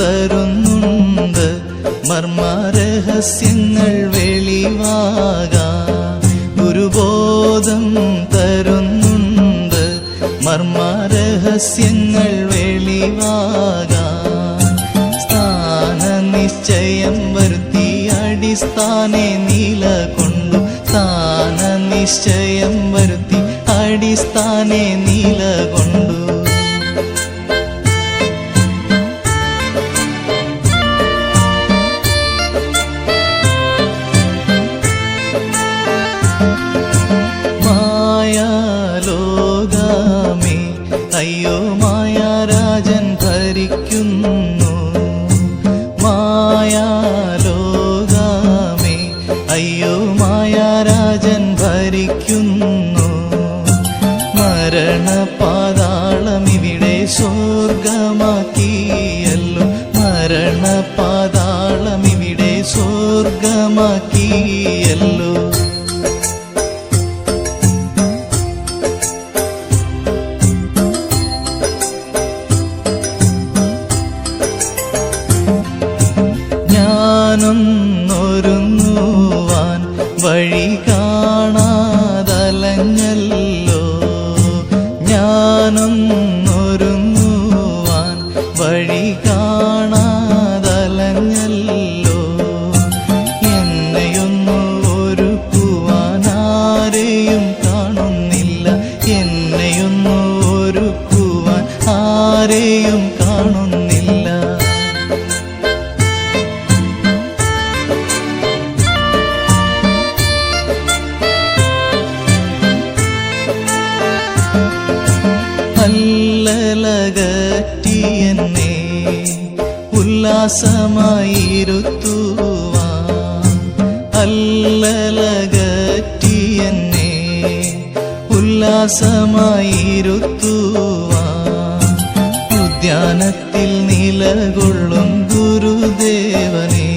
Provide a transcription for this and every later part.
തരുന്നുണ്ട്. മർമ്മരഹസ്യങ്ങൾ വെളിവാക. ഗുരുബോധം തരുന്നുണ്ട്. മർമ്മരഹസ്യങ്ങൾ വെളിവാക. സ്ഥാന നിശ്ചയം വരുത്തി അടിസ്ഥാനെ നിലകൊണ്ടു. സ്ഥാന നിശ്ചയം വരുത്തി അടിസ്ഥാനെ നിലകൊണ്ടു. മായാലോകമേ അയ്യോ മായാരാജൻ ഭരിക്കുന്നു. മായാലോകാമേ അയ്യോ മായാരാജൻ ഭരിക്കുന്നു. ഞാനൊന്നൊരുങ്ങുവാൻ വഴി കാണാതലഞ്ഞല്ലോ. ഞാനൊന്നൊരുങ്ങുവാൻ അല്ലലകറ്റി എന്നെ ഉല്ലാസമായിരുത്തുവാൻ. അല്ലലകറ്റി എന്നെ ഉല്ലാസമായിരുത്തുവാൻ. ഉദ്യാനത്തിൽ നിലകൊള്ളും ഗുരുദേവനെ.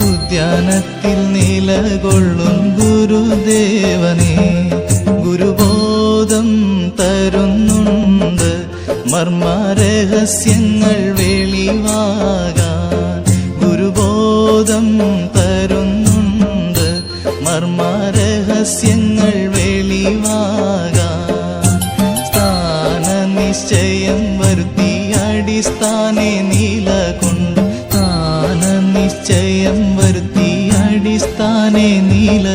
ഉദ്യാനത്തിൽ നിലകൊള്ളും ഗുരുദേവനെ. മർമ്മരഹസ്യങ്ങൾ വെളിവാകാൻ ഗുരുബോധം തരുന്നുണ്ട്. മർമ്മരഹസ്യങ്ങൾ വെളിവാകാൻ സ്ഥാന നിശ്ചയം വരുത്തി അടിസ്ഥാനെ നിലകൊണ്ടു സ്ഥാന നിശ്ചയം വരുത്തി അടിസ്ഥാനെ നില